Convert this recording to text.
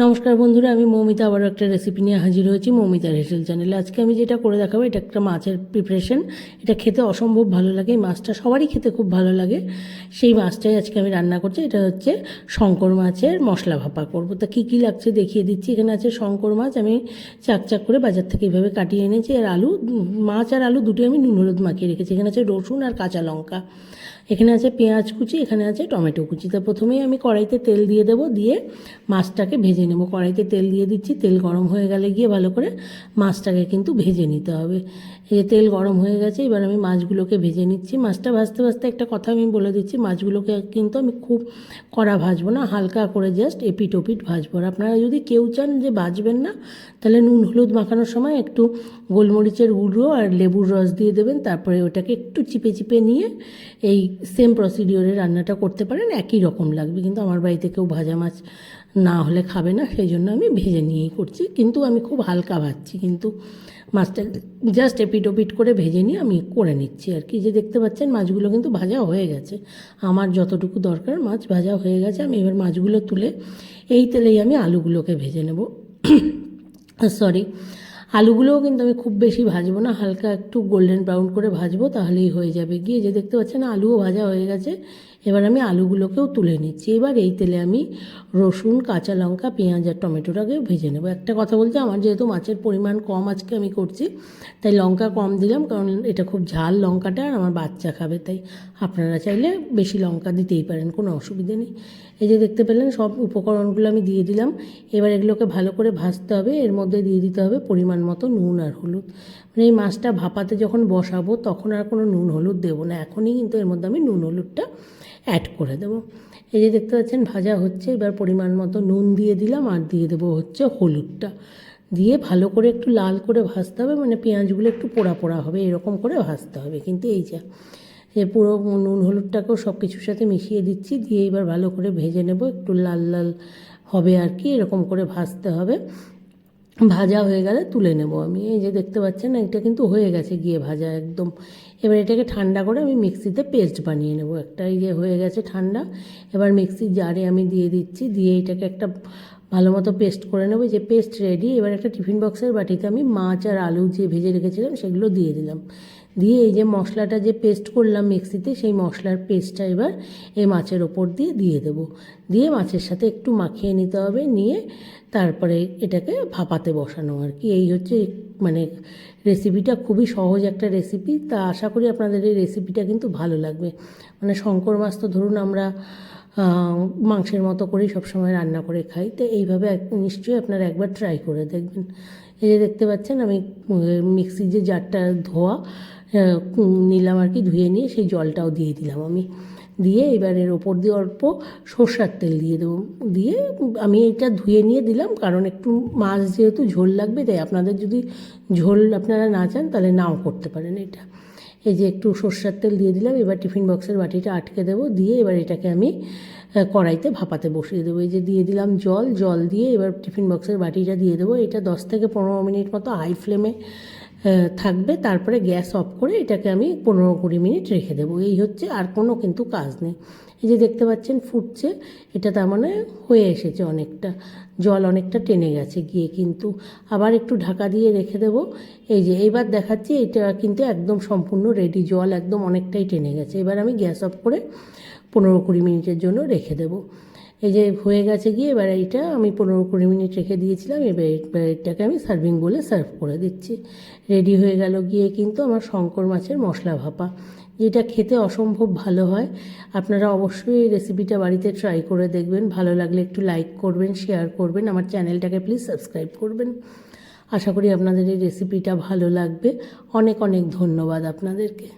নমস্কার বন্ধুরা, আমি মৌমিতা আবার একটা রেসিপি নিয়ে হাজির হয়েছি মৌমিতার হেসেল চ্যানেলে আজকে আমি যেটা করে দেখাবো, এটা একটা মাছের প্রিপারেশন এটা খেতে অসম্ভব ভালো লাগে, এই মাছটা সবারই খেতে খুব ভালো লাগে। সেই মাছটাই আজকে আমি রান্না করছি, এটা হচ্ছে শঙ্কর মাছের মশলা ভাপা করব। তা কী কী লাগছে দেখিয়ে দিচ্ছি, এখানে আছে শঙ্কর মাছ, আমি চাক চাক করে বাজার থেকে এইভাবে কাটিয়ে এনেছি। আর আলু মাছ আর আলু দুটোই আমি নুন হলুদ মাখিয়ে রেখেছি। এখানে আছে রসুন আর কাঁচা লঙ্কা। এখানে আছে পেঁয়াজ কুচি, এখানে আছে টমেটো কুচি। তা প্রথমেই আমি কড়াইতে তেল দিয়ে দেবো, দিয়ে মাছটাকে ভেজে নেব। কড়াইতে তেল দিয়ে দিচ্ছি, তেল গরম হয়ে গেলে গিয়ে ভালো করে মাছটাকে কিন্তু ভেজে নিতে হবে। এই তেল গরম হয়ে গেছে, এবার আমি মাছগুলোকে ভেজে নিচ্ছি। মাছটা ভাজতে ভাজতে একটা কথা আমি বলে দিচ্ছি, মাছগুলোকে কিন্তু আমি খুব কড়া ভাজবো না, হালকা করে জাস্ট এপিট ওপিট ভাজবো। আর আপনারা যদি কেউ চান যে ভাজবেন না, তাহলে নুন হলুদ মাখানোর সময় একটু গোলমরিচের গুঁড়ো আর লেবুর রস দিয়ে দেবেন। তারপরে ওটাকে একটু চিপে চিপে নিয়ে এই সেম প্রসিডিওরে রান্নাটা করতে পারেন, একই রকম লাগবে। কিন্তু আমার বাড়িতে কেউ ভাজা মাছ না হলে খাবে না, সেই জন্য আমি ভেজে নিয়েই করছি। কিন্তু আমি খুব হালকা ভাজছি, কিন্তু মাছটা জাস্ট এপিট ওপিট করে ভেজে নিয়ে আমি করে নিচ্ছি আর কি। যে দেখতে পাচ্ছেন, মাছগুলো কিন্তু ভাজা হয়ে গেছে। আমার যতটুকু দরকার মাছ ভাজা হয়ে গেছে, আমি এবার মাছগুলো তুলে এই তেলেই আমি আলুগুলোকে ভেজে নেব। সরি আলুগুলোও কিন্তু আমি খুব বেশি ভাজবো না, হালকা একটু গোল্ডেন ব্রাউন করে ভাজবো তাহলেই হয়ে যাবে। গিয়ে যে দেখতে পাচ্ছেন আলুও ভাজা হয়ে গেছে। এবার আমি আলুগুলোকেও তুলে নিচ্ছি। এবার এই তেলে আমি রসুন, কাঁচা লঙ্কা, পেঁয়াজ আর টমেটোটাকে ভেজে নেব। একটা কথা বলছি আমার যেহেতু মাছের পরিমাণ কম আজকে আমি করছি, তাই লঙ্কা কম দিলাম কারণ এটা খুব ঝাল লঙ্কাটা আর আমার বাচ্চা খাবে, তাই আপনারা চাইলে বেশি লঙ্কা দিতেই পারেন, কোনো অসুবিধে নেই। এই যে দেখতে পেলেন, সব উপকরণগুলো আমি দিয়ে দিলাম। এবার এগুলোকে ভালো করে ভাজতে হবে। এর মধ্যে দিয়ে দিতে হবে পরিমাণ মতো নুন আর হলুদ। মানে এই মাছটা ভাপাতে যখন বসাবো, তখন আর কোনো নুন হলুদ দেবো না। এখনই কিন্তু এর মধ্যে আমি নুন হলুদটা অ্যাড করে দেবো। এই যে দেখতে পাচ্ছেন, ভাজা হচ্ছে। এবার পরিমাণ মতো নুন দিয়ে দিলাম আর দিয়ে দেবো হচ্ছে হলুদটা। দিয়ে ভালো করে একটু লাল করে ভাজতে হবে। মানে পেঁয়াজগুলো একটু পোড়া পোড়া হবে, এরকম করে ভাজতে হবে। কিন্তু এই যা যে পুরো নুন হলুদটাকেও সব কিছুর সাথে মিশিয়ে দিচ্ছি। দিয়ে এবার ভালো করে ভেজে নেব। একটু লাল লাল হবে আর কি, এরকম করে ভাজতে হবে। ভাজা হয়ে গেলে তুলে নেব। আমি এই যে দেখতে পাচ্ছেন এটা কিন্তু হয়ে গেছে গিয়ে ভাজা একদম। এবার এটাকে ঠান্ডা করে আমি মিক্সিতে পেস্ট বানিয়ে নেব। একটা এই যে হয়ে গেছে ঠান্ডা। এবার মিক্সির জারে আমি দিয়ে দিচ্ছি, দিয়ে এটাকে একটা ভালো মতো পেস্ট করে নেব। যে পেস্ট রেডি, এবার একটা টিফিন বক্সের বাটিতে আমি মাছ আর আলু যে ভেজে রেখেছিলাম সেগুলো দিয়ে দিলাম। দিয়ে এই যে মশলাটা যে পেস্ট করলাম মিক্সিতে, সেই মশলার পেস্টটা এবার এই মাছের ওপর দিয়ে দিয়ে দেব। দিয়ে মাছের সাথে একটু মাখিয়ে নিতে হবে, নিয়ে তারপরে এটাকে ভাপাতে বসানো আর কি। এই হচ্ছে মানে রেসিপিটা খুবই সহজ একটা রেসিপি তা আশা করি আপনাদের এই রেসিপিটা কিন্তু ভালো লাগবে। মানে শঙ্কর মাছ তো ধরুন আমরা মাংসের মতো করেই সবসময় রান্না করে খাই। তো এইভাবে নিশ্চয়ই আপনারা একবার ট্রাই করে দেখবেন। এই যে দেখতে পাচ্ছেন আমি মিক্সির যে জারটা ধোয়া নিলাম আর কি, ধুয়ে নিয়ে সেই জলটাও দিয়ে দিলাম আমি। দিয়ে এবার এর ওপর দিয়ে অল্প সর্ষার তেল দিয়ে দেবো। দিয়ে আমি এটা ধুয়ে নিয়ে দিলাম, কারণ একটু মাছ যেহেতু ঝোল লাগবে, তাই আপনাদের যদি ঝোল আপনারা না চান, তাহলে নাও করতে পারেন এটা। এই যে একটু সর্ষার তেল দিয়ে দিলাম, এবার টিফিন বক্সের বাটিটা আটকে দেবো, দিয়ে এবার এটাকে আমি কড়াইতে ভাপাতে বসিয়ে দেবো। এই যে দিয়ে দিলাম জল জল দিয়ে এবার টিফিন বক্সের বাটিটা দিয়ে দেবো। এটা দশ থেকে পনেরো মিনিট মতো হাই ফ্লেমে থাকবে। তারপরে গ্যাস অফ করে এটাকে আমি পনেরো কুড়ি মিনিট রেখে দেবো। এই হচ্ছে আর কোনো কিন্তু কাজ নেই। এই যে দেখতে পাচ্ছেন ফুটছে, এটা তার মানে হয়ে এসেছে অনেকটা। জল অনেকটা টেনে গেছে, গিয়ে কিন্তু আবার একটু ঢাকা দিয়ে রেখে দেবো। এই যে এইবার দেখাচ্ছি, এটা কিন্তু একদম সম্পূর্ণ রেডি জল একদম অনেকটাই টেনে গেছে। এবার আমি গ্যাস অফ করে পনেরো কুড়ি মিনিটের জন্য রেখে দেবো। এই যে হয়ে গেছে গিয়ে এবার এইটা আমি পনেরো কুড়ি মিনিট রেখে দিয়েছিলাম, এবার এটাকে আমি সার্ভিং বলে সার্ভ করে দিচ্ছি। রেডি হয়ে গেল গিয়ে কিন্তু আমার শঙ্কর মাছের মশলা ভাপা, যেটা খেতে অসম্ভব ভালো হয়। আপনারা অবশ্যই এই রেসিপিটা বাড়িতে ট্রাই করে দেখবেন। ভালো লাগলে একটু লাইক করবেন শেয়ার করবেন। আমার চ্যানেলটাকে প্লিজ সাবস্ক্রাইব করবেন। আশা করি আপনাদের এই রেসিপিটা ভালো লাগবে। অনেক অনেক ধন্যবাদ আপনাদেরকে।